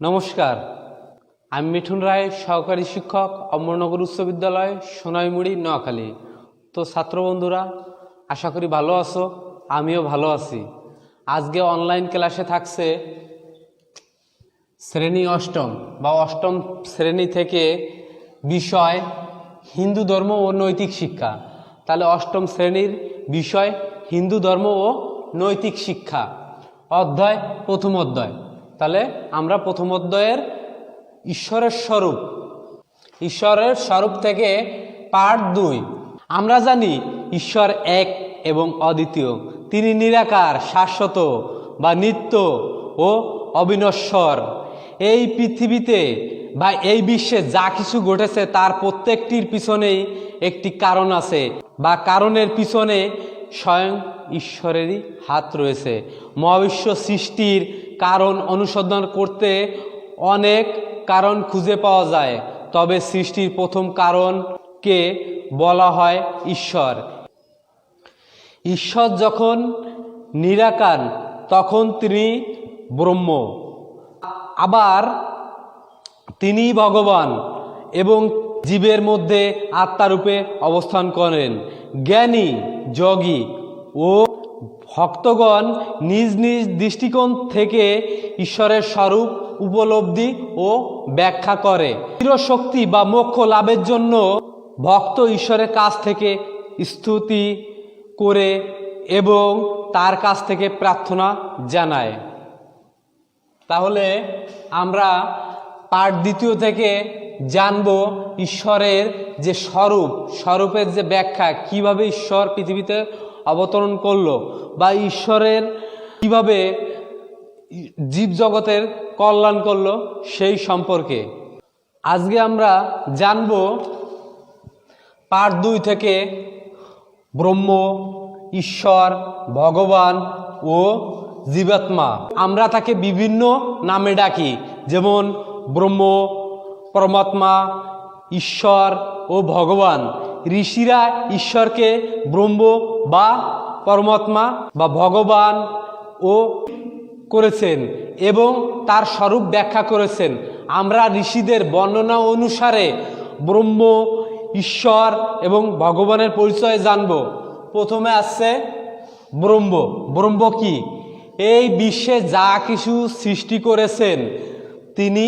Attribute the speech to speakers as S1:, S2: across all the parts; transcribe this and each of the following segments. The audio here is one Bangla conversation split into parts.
S1: নমস্কার। আমি মিঠুন রায়, সহকারী শিক্ষক, অমরনগর উচ্চ বিদ্যালয়, সোনাইমুড়ি, নোয়াখালী। তো ছাত্র বন্ধুরা, আশা করি ভালো আছো, আমিও ভালো আছি। আজকে অনলাইন ক্লাসে থাকছে শ্রেণি অষ্টম বা অষ্টম শ্রেণি থেকে বিষয় হিন্দু ধর্ম ও নৈতিক শিক্ষা। তাহলে অষ্টম শ্রেণির বিষয় হিন্দু ধর্ম ও নৈতিক শিক্ষা। অধ্যায়, প্রথম অধ্যায়। তাহলে আমরা প্রথম অধ্যায়ের ঈশ্বরের স্বরূপ। ঈশ্বরের স্বরূপ থেকে পার্ট দুই। আমরা জানি ঈশ্বর এক এবং অদ্বিতীয়। তিনি নিরাকার, শাশ্বত বা নিত্য ও অবিনশ্বর। এই পৃথিবীতে বা এই বিশ্বে যা কিছু ঘটেছে তার প্রত্যেকটির পিছনেই একটি কারণ আছে বা কারণের পিছনে স্বয়ং ঈশ্বরেরই হাত রয়েছে। মহাবিশ্ব সৃষ্টির কারণ অনুসন্ধান করতে অনেক কারণ খুঁজে পাওয়া যায়, তবে সৃষ্টির প্রথম কারণকে বলা হয় ঈশ্বর। ঈশ্বর যখন নিরাকার, তখন তিনি ব্রহ্ম। আবার তিনি ভগবান এবং জীবের মধ্যে আত্মারূপে অবস্থান করেন। জ্ঞানী, যোগী ও ভক্তগণ নিজ নিজ দৃষ্টিকোণ থেকে ঈশ্বরের স্বরূপ, উপলব্ধি ও ব্যাখ্যা করে। শক্তি বা মোক্ষ লাভের জন্য ভক্ত ঈশ্বরের কাছ থেকে স্তুতি করে এবং তার কাছ থেকে প্রার্থনা জানায়। তাহলে আমরা পাঠ দ্বিতীয় থেকে জানব ঈশ্বরের যে স্বরূপ, স্বরূপের যে ব্যাখ্যা, কীভাবে ঈশ্বর পৃথিবীতে অবতরণ করল বা ঈশ্বরের কীভাবে জীবজগতের কল্যাণ করল সেই সম্পর্কে। আজকে আমরা জানব পাঠ দুই থেকে ব্রহ্ম, ঈশ্বর, ভগবান ও জীবাত্মা। আমরা তাকে বিভিন্ন নামে ডাকি, যেমন ব্রহ্ম, পরমাত্মা, ঈশ্বর ও ভগবান। ঋষিরা ঈশ্বরকে ব্রহ্ম বা পরমাত্মা বা ভগবান ও করেছেন এবং তার স্বরূপ ব্যাখ্যা করেছেন। আমরা ঋষিদের বর্ণনা অনুসারে ব্রহ্ম, ঈশ্বর এবং ভগবানের পরিচয় জানব। প্রথমে আসছে ব্রহ্ম। ব্রহ্ম কি? এই বিশ্বে যা কিছু সৃষ্টি করেছেন, তিনি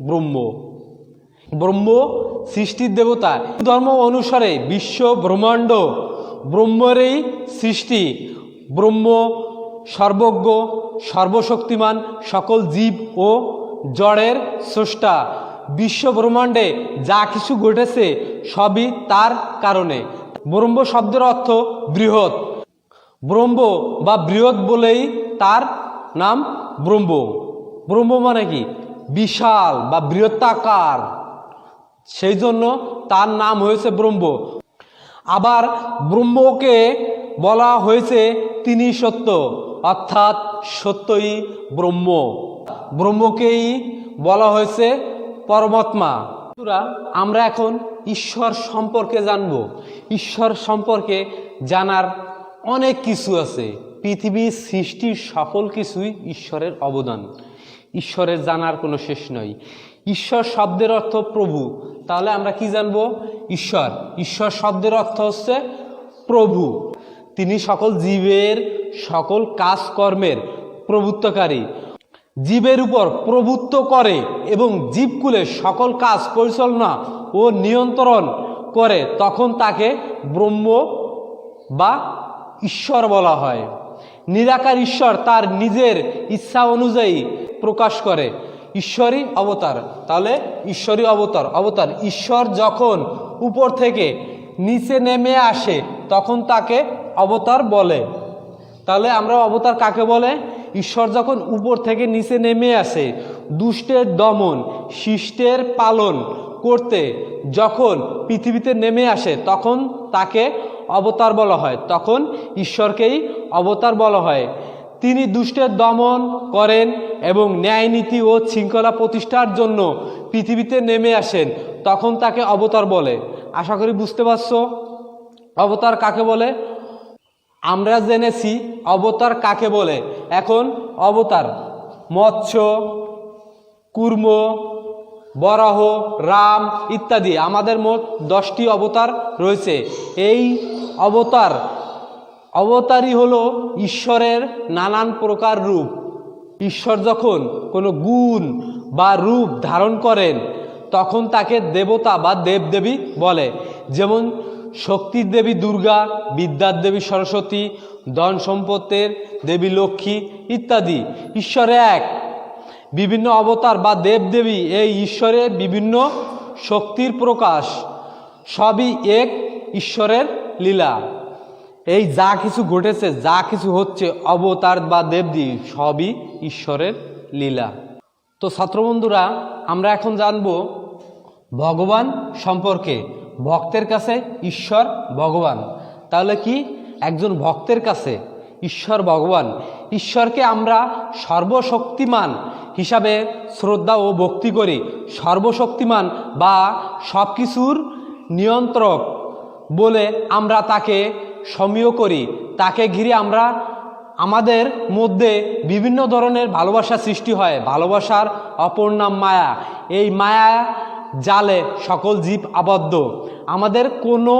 S1: ব্রহ্ম। ব্রহ্ম সৃষ্টির দেবতা। ধর্ম অনুসারে বিশ্ব ব্রহ্মাণ্ড ব্রহ্মরই সৃষ্টি। ব্রহ্ম সর্বজ্ঞ, সর্বশক্তিমান, সকল জীব ও জড়ের স্রষ্টা। বিশ্ব ব্রহ্মাণ্ডে যা কিছু ঘটেছে সবই তার কারণে। ব্রহ্ম শব্দের অর্থ বৃহৎ। ব্রহ্ম বা বৃহৎ বলেই তার নাম ব্রহ্ম। ব্রহ্ম মানে কি? বিশাল বা বৃহত্তাকার। সেই জন্য তার নাম হয়েছে ব্রহ্ম। আবার ব্রহ্মকে বলা হয়েছে তিনি সত্য, অর্থাৎ সত্যই ব্রহ্ম। ব্রহ্মকেই বলা হয়েছে পরমাত্মা। আমরা এখন ঈশ্বর সম্পর্কে জানব। ঈশ্বর সম্পর্কে জানার অনেক কিছু আছে। পৃথিবীর সৃষ্টির সকল কিছুই ঈশ্বরের অবদান। ঈশ্বরের জানার কোনো শেষ নয় ঈশ্বর শব্দের অর্থ প্রভু। তাহলে আমরা কি জানব? ঈশ্বর। ঈশ্বর শব্দের অর্থ হচ্ছে প্রভু। তিনি সকল জীবের সকল কাজকর্মের প্রভুত্বকারী জীবের উপর প্রভুত্ব করে এবং জীবকুলে সকল কাজ পরিচালনা ও নিয়ন্ত্রণ করে, তখন তাকে ব্রহ্ম বা ঈশ্বর বলা হয়। নিরাকার ঈশ্বর তার নিজের ইচ্ছা অনুযায়ী প্রকাশ করে। ঈশ্বরই অবতার। তাহলে ঈশ্বরই অবতার। অবতার ঈশ্বর যখন উপর থেকে নিচে নেমে আসে, তখন তাকে অবতার বলে। তাহলে আমরা অবতার কাকে বলে? ঈশ্বর যখন উপর থেকে নিচে নেমে আসে, দুষ্টের দমন, শিষ্টের পালন করতে যখন পৃথিবীতে নেমে আসে, তখন তাকে অবতার বলা হয়। তখন ঈশ্বরকেই অবতার বলা হয়। তিনি দুষ্টের দমন করেন এবং ন্যায় নীতি ও শৃঙ্খলা প্রতিষ্ঠার জন্য পৃথিবীতে নেমে আসেন। তখন তাকে অবতার বলে। আশা করি বুঝতে পারছ? অবতার কাকে বলে? আমরা জেনেছি অবতার কাকে বলে। এখন অবতার। মৎস্য, কুর্ম, বরাহ, রাম ইত্যাদি। আমাদের মোট দশটি অবতার রয়েছে। এই অবতার, অবতারই হলো ঈশ্বরের নানান প্রকার রূপ। ঈশ্বর যখন কোনো গুণ বা রূপ ধারণ করেন, তখন তাকে দেবতা বা দেবদেবী বলে। যেমন শক্তির দেবী দুর্গা, বিদ্যার দেবী সরস্বতী, ধন সম্পত্তির দেবী লক্ষ্মী ইত্যাদি। ঈশ্বরে এক। বিভিন্ন অবতার বা দেবদেবী এই ঈশ্বরের বিভিন্ন শক্তির প্রকাশ। সবই এক ঈশ্বরের লীলা। এই যা কিছু ঘটেছে, যা কিছু হচ্ছে অবতার বা দেবদেবী সবই ঈশ্বরের লীলা। তো ছাত্রবন্ধুরা, আমরা এখন জানব ভগবান সম্পর্কে। ভক্তের কাছে ঈশ্বর ভগবান। তাহলে কি? একজন ভক্তের কাছে ঈশ্বর ভগবান। ঈশ্বরকে আমরা সর্বশক্তিমান হিসাবে শ্রদ্ধা ও ভক্তি করি। সর্বশক্তিমান বা সব কিছুর নিয়ন্ত্রক বলে আমরা তাকে সমীহ করি। তাকে ঘিরে আমরা আমাদের মধ্যে বিভিন্ন ধরনের ভালোবাসা সৃষ্টি হয়। ভালোবাসার অপর নাম মায়া। এই মায়া জালে সকল জীব আবদ্ধ। আমাদের কোনো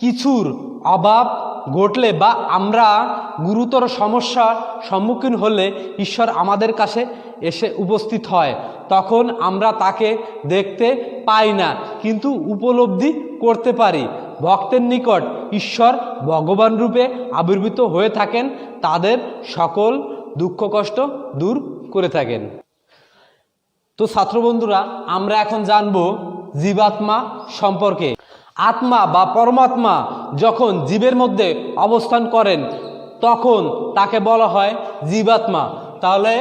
S1: কিছুর অভাব ঘটলে বা আমরা গুরুতর সমস্যার সম্মুখীন হলে ঈশ্বর আমাদের কাছে এসে উপস্থিত হয়। তখন আমরা তাকে দেখতে পাই না, কিন্তু উপলব্ধি করতে পারি। ভক্তের নিকট ঈশ্বর ভগবান রূপে আবির্ভূত হয়ে থাকেন, তাদের সকল দুঃখ কষ্ট দূর করে থাকেন। তো ছাত্রবন্ধুরা আমরা এখন জানব জীবাত্মা সম্পর্কে। আত্মা বা পরমাত্মা যখন জীবের মধ্যে অবস্থান করেন, তখন তাকে বলা হয় জীবাত্মা। তাহলে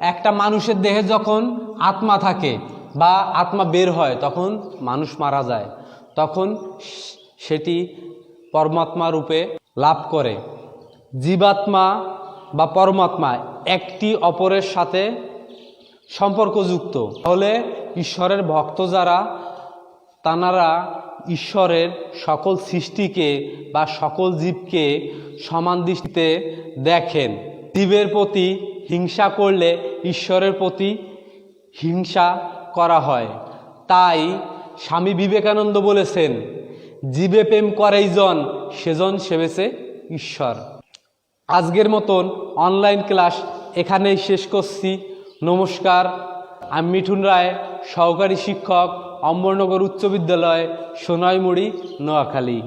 S1: একটা মানুষের দেহে যখন আত্মা থাকে বা আত্মা বের হয়, তখন মানুষ মারা যায়। তখন সেটি পরমাত্মা রূপে লাভ করে। জীবাত্মা বা পরমাত্মা একটি অপরের সাথে সম্পর্কযুক্ত। তাহলে ঈশ্বরের ভক্ত যারা, তানারা ঈশ্বরের সকল সৃষ্টিকে বা সকল জীবকে সমান দৃষ্টিতে দেখেন। জীবের প্রতি হিংসা করলে ঈশ্বরের প্রতি হিংসা করা হয়। তাই স্বামী বিবেকানন্দ বলেছেন জীবে প্রেম করেই জন সেজন সেবেছে ঈশ্বর। আজকের মতন অনলাইন ক্লাস এখানেই শেষ করছি। নমস্কার, আমি মিঠুন রায়, সহকারী শিক্ষক, অম্বরনগর উচ্চ বিদ্যালয়, সোনাইমুড়ি, নোয়াখালী।